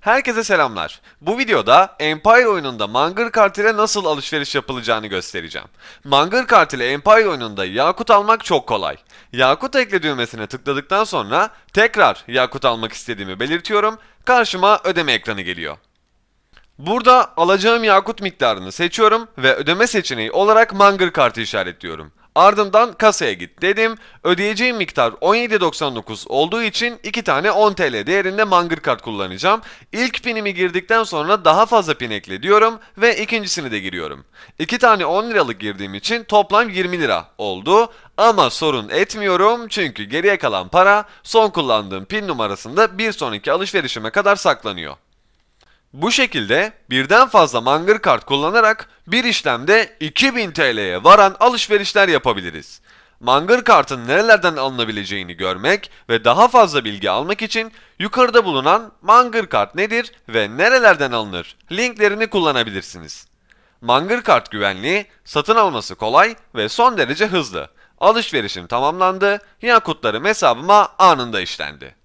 Herkese selamlar. Bu videoda Empire oyununda Mangır kart ile nasıl alışveriş yapılacağını göstereceğim. Mangır kart ile Empire oyununda Yakut almak çok kolay. Yakut ekle düğmesine tıkladıktan sonra tekrar Yakut almak istediğimi belirtiyorum. Karşıma ödeme ekranı geliyor. Burada alacağım yakut miktarını seçiyorum ve ödeme seçeneği olarak Mangır kartı işaretliyorum. Ardından kasaya git dedim. Ödeyeceğim miktar 17.99 olduğu için 2 tane 10 TL değerinde Mangır kart kullanacağım. İlk pinimi girdikten sonra daha fazla pin ekle diyorum ve ikincisini de giriyorum. 2 tane 10 liralık girdiğim için toplam 20 lira oldu. Ama sorun etmiyorum çünkü geriye kalan para son kullandığım pin numarasında bir sonraki alışverişime kadar saklanıyor. Bu şekilde birden fazla mangır kart kullanarak bir işlemde 2000 TL'ye varan alışverişler yapabiliriz. Mangır kartın nerelerden alınabileceğini görmek ve daha fazla bilgi almak için yukarıda bulunan mangır kart nedir ve nerelerden alınır linklerini kullanabilirsiniz. Mangır kart güvenli, satın alması kolay ve son derece hızlı. Alışverişim tamamlandı, yakutlarım hesabıma anında işlendi.